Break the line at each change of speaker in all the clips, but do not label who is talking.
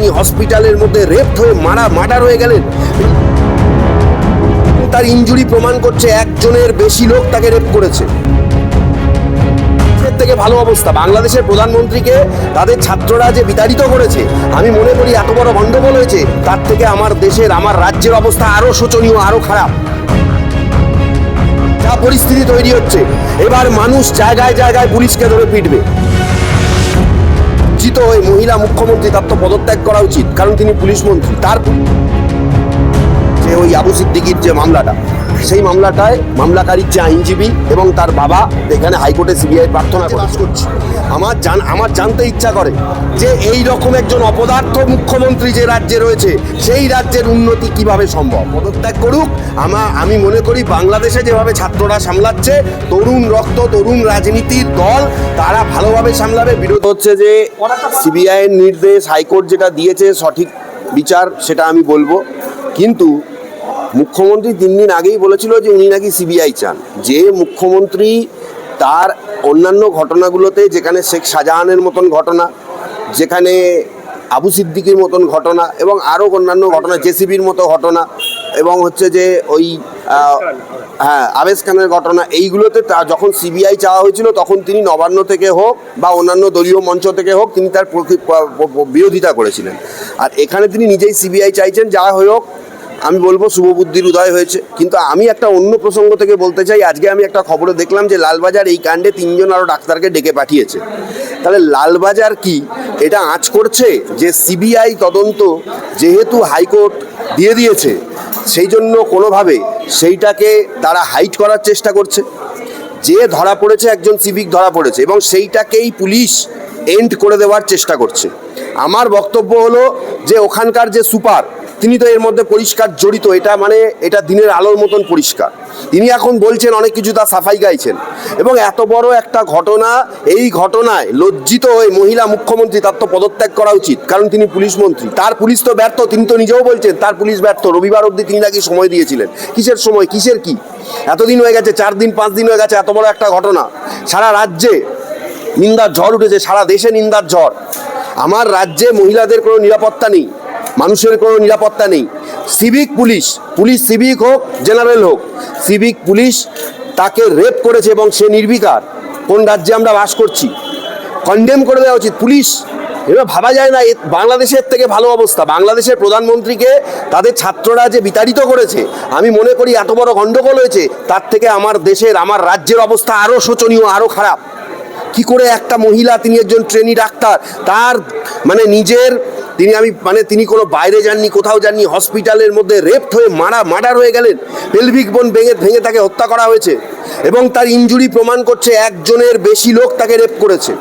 যাননি হসপিটালের মধ্যে রেপ হয়ে মারা মার্ডার হয়ে গেলেন। তার ইনজুরি প্রমাণ করছে একজনের বেশি লোক তাকে রেপ করেছে। থেকে ভালো অবস্থা, বাংলাদেশের প্রধানমন্ত্রীকে তাদের ছাত্ররা যে বিতাড়িত করেছে, আমি মনে করি এত বড় গন্ডগোল হয়েছে, তার থেকে আমার দেশের, আমার রাজ্যের অবস্থা আরও শোচনীয়, আরও খারাপ। যা পরিস্থিতি তৈরি হচ্ছে, এবার মানুষ জায়গায় জায়গায় পুলিশকে ধরে পিটবে। জিত হয়ে মহিলা মুখ্যমন্ত্রী তার তো পদত্যাগ করা উচিত, কারণ তিনি পুলিশ মন্ত্রী। তার যে ওই আবু সিদ্দিকির যে মামলাটা সেই মামলাটায় মামলাকারীর যে আইনজীবী এবং তার বাবা এখানে হাইকোর্টে সিবিআই প্রার্থনা করে। করছি। আমার জান আমার জানতে ইচ্ছা করে যে এই রকম একজন অপদার্থ মুখ্যমন্ত্রী যে রাজ্যে রয়েছে সেই রাজ্যের উন্নতি কীভাবে সম্ভব? পদত্যাগ করুক। আমা আমি মনে করি বাংলাদেশে যেভাবে ছাত্ররা সামলাচ্ছে তরুণ রক্ত তরুণ রাজনীতির দল তারা ভালোভাবে সামলাবে। বিরোধ হচ্ছে যে সিবিআইয়ের নির্দেশ হাইকোর্ট যেটা দিয়েছে সঠিক বিচার সেটা আমি বলব। কিন্তু মুখ্যমন্ত্রী তিন দিন আগেই বলেছিল যে উনি নাকি সিবিআই চান। যে মুখ্যমন্ত্রী তার অন্যান্য ঘটনাগুলোতে যেখানে শেখ শাহজাহানের মতন ঘটনা যেখানে আবু সিদ্দিকির মতন ঘটনা এবং আরও অন্যান্য ঘটনা জেসিবির মতো ঘটনা এবং হচ্ছে যে ওই হ্যাঁ আবেজ খানের ঘটনা এইগুলোতে তা যখন সিবিআই চাওয়া হয়েছিল তখন তিনি নবান্ন থেকে হোক বা অন্যান্য দলীয় মঞ্চ থেকে হোক তিনি তার বিরোধিতা করেছিলেন। আর এখানে তিনি নিজেই সিবিআই চাইছেন যা হয়ে হোক আমি বলব শুভবুদ্ধির উদয় হয়েছে। কিন্তু আমি একটা অন্য প্রসঙ্গ থেকে বলতে চাই, আজকে আমি একটা খবরে দেখলাম যে লালবাজার এই কাণ্ডে তিনজন আরও ডাক্তারকে ডেকে পাঠিয়েছে। তাহলে লালবাজার কি? এটা আঁচ করছে যে সিবিআই তদন্ত যেহেতু হাইকোর্ট দিয়ে দিয়েছে, সেই জন্য কোনোভাবে সেইটাকে তারা হাইট করার চেষ্টা করছে। যে ধরা পড়েছে একজন সিভিক ধরা পড়েছে এবং সেইটাকেই পুলিশ এন্ড করে দেওয়ার চেষ্টা করছে। আমার বক্তব্য হলো যে ওখানকার যে সুপার তিনি তো এর মধ্যে পরিষ্কার জড়িত, এটা মানে এটা দিনের আলোর মতন পরিষ্কার। তিনি এখন বলছেন, অনেক কিছু তার সাফাই গাইছেন। এবং এত বড় একটা ঘটনা, এই ঘটনায় লজ্জিত হয়ে মহিলা মুখ্যমন্ত্রী তার তো পদত্যাগ করা উচিত, কারণ তিনি পুলিশ মন্ত্রী। তার পুলিশ তো ব্যর্থ, তিনি তো নিজেও বলছেন, তার পুলিশ ব্যর্থ। রবিবার অবধি তিনি নাকি সময় দিয়েছিলেন। কিসের সময়, কিসের কি? এতদিন হয়ে গেছে, চার দিন, পাঁচ দিন হয়ে গেছে, এত বড় একটা ঘটনা। সারা রাজ্যে নিন্দার ঝড় উঠেছে, সারা দেশে নিন্দার ঝড়। আমার রাজ্যে মহিলাদের কোনো নিরাপত্তা নেই। মানুষের কোনো নিরাপত্তা নেই। সিভিক পুলিশ পুলিশ সিভিক হোক, জেনারেল হোক, সিভিক পুলিশ তাকে রেপ করেছে এবং সে নির্বিকার। কোন রাজ্যে আমরা বাস করছি? কন্ডেম করে দেওয়া উচিত। পুলিশ, এবার ভাবা যায় না বাংলাদেশের থেকে ভালো অবস্থা। বাংলাদেশের প্রধানমন্ত্রীকে তাদের ছাত্ররা যে বিতাড়িত করেছে, আমি মনে করি এত বড় গণ্ডগোল হয়েছে, তার থেকে আমার দেশের, আমার রাজ্যের অবস্থা আরও শোচনীয় আরও খারাপ। কি করে একটা মহিলা, তিনি একজন ট্রেনি ডাক্তার, তার মানে নিজের তিনি আমি মানে তিনি কোনো বাইরে যাননি, কোথাও যাননি, হসপিটালের মধ্যে রেপ্ট হয়ে মারা মার্ডার হয়ে গেলেন। পেলভিক বোন ভেঙে ভেঙে তাকে হত্যা করা হয়েছে। এবং তার ইঞ্জুরি প্রমাণ করছে, একজনের বেশি লোক তাকে রেপ করেছে।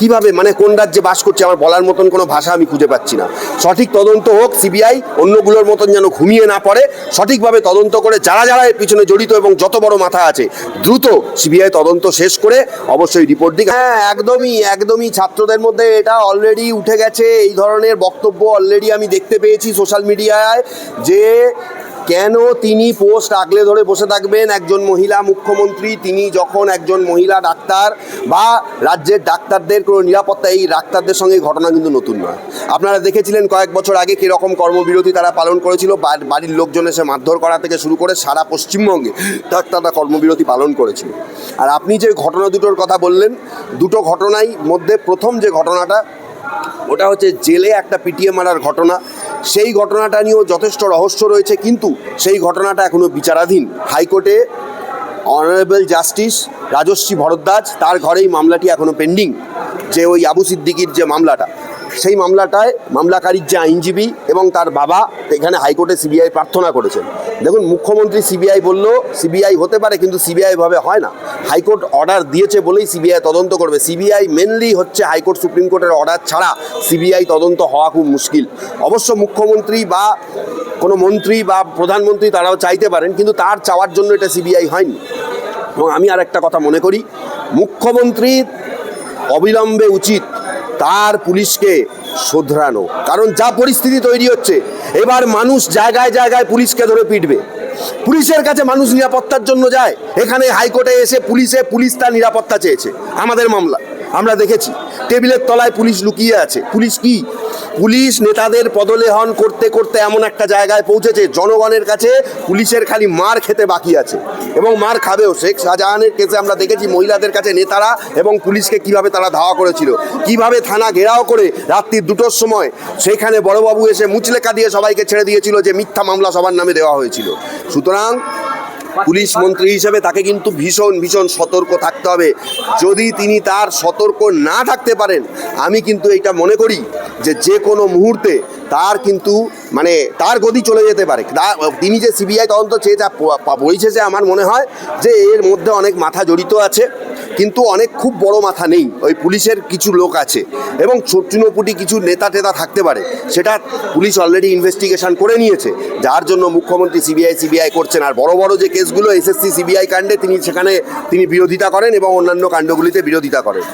কীভাবে মানে কোন রাজ্যে বাস করছে, আমার বলার মতন কোনো ভাষা আমি খুঁজে পাচ্ছি না। সঠিক তদন্ত হোক, সিবিআই অন্যগুলোর মতন যেন ঘুমিয়ে না পড়ে, সঠিকভাবে তদন্ত করে যারা যারা এর পিছনে জড়িত এবং যত বড় মাথা আছে, দ্রুত সিবিআই তদন্ত শেষ করে অবশ্যই রিপোর্ট দিক। হ্যাঁ একদমই একদমই ছাত্রদের মধ্যে এটা অলরেডি উঠে গেছে, এই ধরনের বক্তব্য অলরেডি আমি দেখতে পেয়েছি সোশ্যাল মিডিয়ায় যে কেন তিনি পোস্ট আগলে ধরে বসে থাকবেন? একজন মহিলা মুখ্যমন্ত্রী, তিনি যখন একজন মহিলা ডাক্তার বা রাজ্যের ডাক্তারদের কোনো নিরাপত্তা, এই ডাক্তারদের সঙ্গে ঘটনা কিন্তু নতুন নয়। আপনারা দেখেছিলেন কয়েক বছর আগে কীরকম কর্মবিরতি তারা পালন করেছিল। বাড়ির লোকজন এসে মারধর করা থেকে শুরু করে সারা পশ্চিমবঙ্গে ডাক্তাররা কর্মবিরতি পালন করেছিল। আর আপনি যে ঘটনা দুটোর কথা বললেন, দুটো ঘটনাই মধ্যে প্রথম যে ঘটনাটা, ওটা হচ্ছে জেলে একটা পিটিএ মারার ঘটনা। সেই ঘটনাটা নিয়েও যথেষ্ট রহস্য রয়েছে, কিন্তু সেই ঘটনাটা এখনও বিচারাধীন। হাইকোর্টে অনারেবল জাস্টিস রাজশ্রী ভরদ্বাজ, তার ঘরেই মামলাটি এখনও পেন্ডিং, যে ওই আবু সিদ্দিকির যে মামলাটা। সেই মামলাটায় মামলাকারীর যে আইনজীবী এবং তার বাবা এখানে হাইকোর্টে সিবিআই প্রার্থনা করেছেন। দেখুন, মুখ্যমন্ত্রী সিবিআই বলল, সিবিআই হতে পারে কিন্তু সিবিআই ভাবে হয় না। হাইকোর্ট অর্ডার দিয়েছে বলেই সিবিআই তদন্ত করবে। সিবিআই মেনলি হচ্ছে হাইকোর্ট, সুপ্রিম কোর্টের অর্ডার ছাড়া সিবিআই তদন্ত হওয়া খুব মুশকিল। অবশ্য মুখ্যমন্ত্রী বা কোনো মন্ত্রী বা প্রধানমন্ত্রী তারাও চাইতে পারেন, কিন্তু তার চাওয়ার জন্য এটা সিবিআই হয়নি। এবং আমি আর একটা কথা মনে করি, মুখ্যমন্ত্রীর অবিলম্বে উচিত তার পুলিশকে শোধরানো। কারণ যা পরিস্থিতি তৈরি হচ্ছে, এবার মানুষ জায়গায় জায়গায় পুলিশকে ধরে পিটবে। পুলিশের কাছে মানুষ নিরাপত্তার জন্য যায়। এখানে হাইকোর্টে এসে পুলিশে, পুলিশ তার নিরাপত্তা চেয়েছে। আমাদের মামলা, আমরা দেখেছি। টেবিলের তলায় পুলিশ লুকিয়ে আছে। পুলিশ কি পুলিশ নেতাদের পদলেহন করতে করতে এমন একটা জায়গায় পৌঁছেছে, জনগণের কাছে পুলিশের খালি মার খেতে বাকি আছে এবং মার খাবেও। শেখ শাহজাহানের কেসে আমরা দেখেছি মহিলাদের কাছে নেতারা এবং পুলিশকে কীভাবে তারা ধাওয়া করেছিল, কীভাবে থানা ঘেরাও করে রাত্রি দুটোর সময় সেখানে বড়বাবু এসে মুচলেকা দিয়ে সবাইকে ছেড়ে দিয়েছিল যে মিথ্যা মামলা সবার নামে দেওয়া হয়েছিল। সুতরাং পুলিশ মন্ত্রী হিসেবে তাকে কিন্তু ভীষণ ভীষণ সতর্ক থাকতে হবে। যদি তিনি তার সতর্ক না থাকতে পারেন, আমি কিন্তু এটা মনে করি যে যে কোনো মুহূর্তে তার কিন্তু মানে তার গতি চলে যেতে পারে। তিনি যে সিবিআই তদন্ত চেয়ে যা বইছে যে আমার মনে হয় যে এর মধ্যে অনেক মাথা জড়িত আছে, কিন্তু অনেক খুব বড় মাথা নেই। ওই পুলিশের কিছু লোক আছে এবং চুনোপুটি কিছু নেতা টেতা থাকতে পারে। সেটা পুলিশ অলরেডি ইনভেস্টিগেশন করে নিয়েছে। যার জন্য মুখ্যমন্ত্রী সিবিআই সিবিআই করছেন। আর বড় বড় যে কেসগুলো, এসএসসি, সিবিআই কাণ্ডে তিনি সেখানে, তিনি বিরোধিতা করেন এবং অন্যান্য কাণ্ডগুলিতে বিরোধিতা করেন।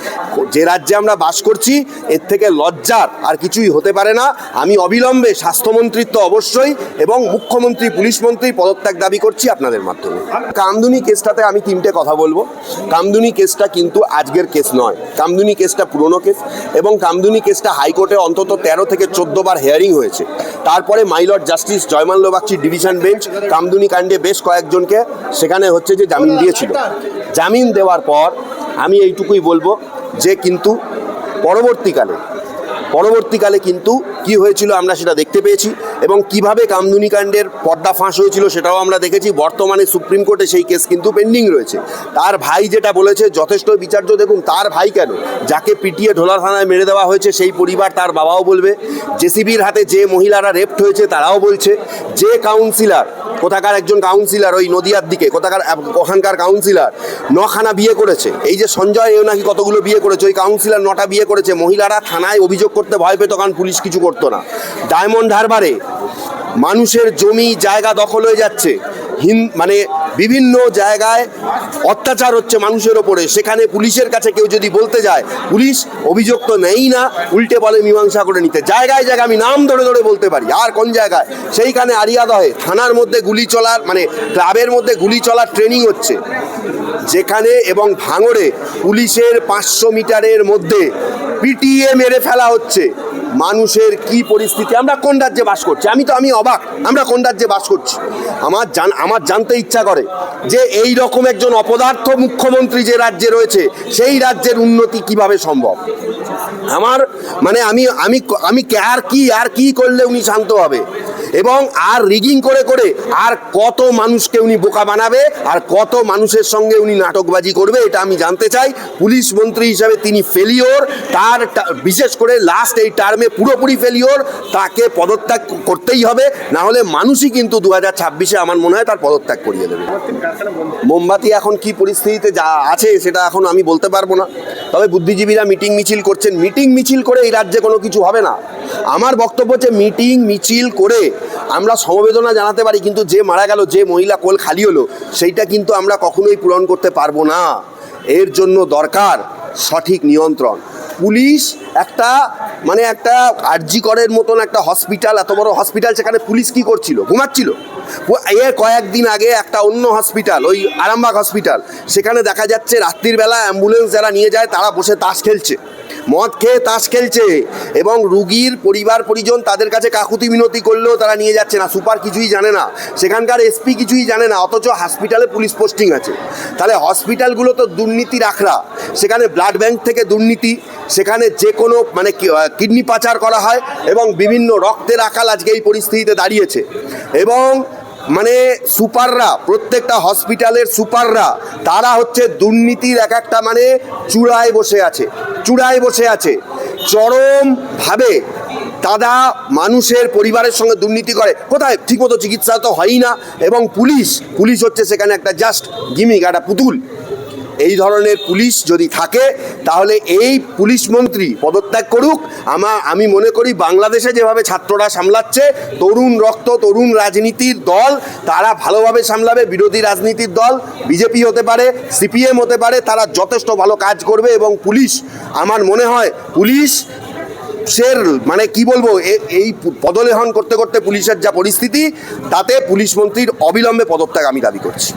যে রাজ্যে আমরা বাস করছি, এর থেকে লজ্জার আর কিছুই হতে পারে না। আমি অবিলম্বে স্বাস্থ্যমন্ত্রিত্ব অবশ্যই এবং মুখ্যমন্ত্রী, পুলিশ মন্ত্রী পদত্যাগ দাবি করছি আপনাদের মাধ্যমে। কামদুনি কেসটাতে আমি তিনটে কথা বলব। কামদুনি কেসটা কিন্তু আজকের কেস নয়। কামদুনি কেসটা পুরনো কেস এবং কামদুনি কেসটা হাইকোর্টে অন্তত তেরো থেকে চোদ্দ বার হেয়ারিং হয়েছে। তারপরে মাইলর জাস্টিস জয়মাল্য বাগচির ডিভিশন বেঞ্চ কামদুনি কাণ্ডে বেশ কয়েকজনকে সেখানে হচ্ছে যে জামিন দিয়েছিল। জামিন দেওয়ার পর আমি এইটুকুই বলব যে কিন্তু পরবর্তীকালে পরবর্তীকালে কিন্তু কি হয়েছিল আমরা সেটা দেখতে পেয়েছি এবং কীভাবে কামদুনি কাণ্ডের পর্দা ফাঁস হয়েছিল সেটাও আমরা দেখেছি। বর্তমানে সুপ্রিম কোর্টে সেই কেস কিন্তু পেন্ডিং রয়েছে। তার ভাই যেটা বলেছে, যথেষ্ট বিচার্য, দেখুন তার ভাই কেন? যাকে পিটিয়ে ঢোলা থানায় মেরে দেওয়া হয়েছে, সেই পরিবার তার বাবাও বলবে। জেসিবির হাতে যে মহিলারা রেপ্ট হয়েছে, তারাও বলছে। যে কাউন্সিলর কোথাকার একজন কাউন্সিলার ওই নদিয়ার দিকে, কোথাকার ওখানকার কাউন্সিলার নখানা বিয়ে করেছে। এই যে সঞ্জয়, এও নাকি কতগুলো বিয়ে করেছে? ওই কাউন্সিলার নটা বিয়ে করেছে। মহিলারা থানায় অভিযোগ করতে ভয় পেত, কারণ পুলিশ কিছু করতো না। ডায়মন্ড হারবারে মানুষের জমি, জায়গা দখল হয়ে যাচ্ছে। মানে বিভিন্ন জায়গায় অত্যাচার হচ্ছে মানুষের ওপরে। সেখানে পুলিশের কাছে কেউ যদি বলতে যায়, পুলিশ অভিযোগ তো নেই না, উল্টে বলে মীমাংসা করে নিতে। জায়গায় জায়গায় আমি নাম ধরে ধরে বলতে পারি, আর কোন জায়গায়? সেইখানে আরিয়াদহে থানার মধ্যে গুলি চলার মানে ক্লাবের মধ্যে গুলি চলার ট্রেনিং হচ্ছে। যেখানে এবং ভাঙড়ে পুলিশের পাঁচশো মিটারের মধ্যে পিটিয়ে মেরে ফেলা হচ্ছে। মানুষের কি পরিস্থিতি? আমরা কোন রাজ্যে বাস করছি? আমি তো, আমি অবাক। আমরা কোন রাজ্যে বাস করছি? আমার জান, আমার জানতে ইচ্ছা করে যে এই রকম একজন অপদার্থ মুখ্যমন্ত্রী যে রাজ্যে রয়েছে, সেই রাজ্যের উন্নতি কীভাবে সম্ভব? আমার মানে আমি আমি আমি আর কি আর কি করলে উনি শান্ত হবে? এবং আর রিগিং করে করে আর কত মানুষকে উনি বোকা বানাবে, আর কত মানুষের সঙ্গে উনি নাটকবাজি করবে, এটা আমি জানতে চাই। পুলিশ মন্ত্রী হিসাবে তিনি ফেলিওর তার বিশেষ করে লাস্ট এই টার্মে পুরোপুরি ফেলিওর তাকে পদত্যাগ করতেই হবে, না হলে মানুষই কিন্তু দু হাজার ছাব্বিশে আমার মনে হয় তার পদত্যাগ করিয়ে দেবে। মোমবাতি এখন কি পরিস্থিতিতে যা আছে সেটা এখন আমি বলতে পারব না। তবে বুদ্ধিজীবীরা মিটিং মিছিল করছেন। মিটিং মিছিল করে এই রাজ্যে কোনো কিছু হবে না। আমার বক্তব্য হচ্ছে মিটিং মিছিল করে আমরা সমবেদনা জানাতে পারি, কিন্তু যে মারা গেল, যে মহিলা কোল খালি হলো, সেইটা কিন্তু আমরা কখনোই পূরণ করতে পারব না। এর জন্য দরকার সঠিক নিয়ন্ত্রণ। পুলিশ একটা মানে একটা আরজিকরের মতন একটা হসপিটাল, এত বড় হসপিটাল, সেখানে পুলিশ কি করছিল? ঘুমাচ্ছিল। এর কয়েকদিন আগে একটা অন্য হসপিটাল ওই আরামবাগ হসপিটাল সেখানে দেখা যাচ্ছে রাত্রির বেলা অ্যাম্বুলেন্স যারা নিয়ে যায়, তারা বসে তাস খেলছে। মদ খেয়ে তাস খেলছে এবং রুগীর পরিবার, পরিজন তাদের কাছে কাকুতি মিনতি করলেও তারা নিয়ে যাচ্ছে না। সুপার কিছুই জানে না। সেখানকার এসপি কিছুই জানে না, অথচ হসপিটালে পুলিশ পোস্টিং আছে। তাহলে হসপিটালগুলো তো দুর্নীতির আখড়া। সেখানে ব্লাড ব্যাংক থেকে দুর্নীতি, সেখানে যে কোনো মানে কিডনি পাচার করা হয় এবং বিভিন্ন রক্তের আকাল আজকে এই পরিস্থিতিতে দাঁড়িয়েছে। এবং মানে সুপাররা, প্রত্যেকটা হসপিটালের সুপাররা, তারা হচ্ছে দুর্নীতির এক একটা মানে চূড়ায় বসে আছে, চূড়ায় বসে আছে। চরমভাবে তারা মানুষের পরিবারের সঙ্গে দুর্নীতি করে। কোথায়? ঠিকমতো চিকিৎসা তো হয়ই না। এবং পুলিশ পুলিশ হচ্ছে সেখানে একটা জাস্ট গিমিক, একটা পুতুল। এই ধরনের পুলিশ যদি থাকে, তাহলে এই পুলিশ মন্ত্রী পদত্যাগ করুক। আমা, আমি মনে করি বাংলাদেশে যেভাবে ছাত্ররা সামলাচ্ছে, তরুণ রক্ত, তরুণ রাজনীতির দল, তারা ভালোভাবে সামলাবে, বিরোধী রাজনীতির দল, বিজেপি হতে পারে, সিপিএম হতে পারে, তারা যথেষ্ট ভালো কাজ করবে এবং পুলিশ, আমার মনে হয় পুলিশ সের মানে কি বলব এই পদলেহন করতে করতে পুলিশের যা পরিস্থিতি, তাতে পুলিশ মন্ত্রীর অবিলম্বে পদত্যাগ আমি দাবি করছি।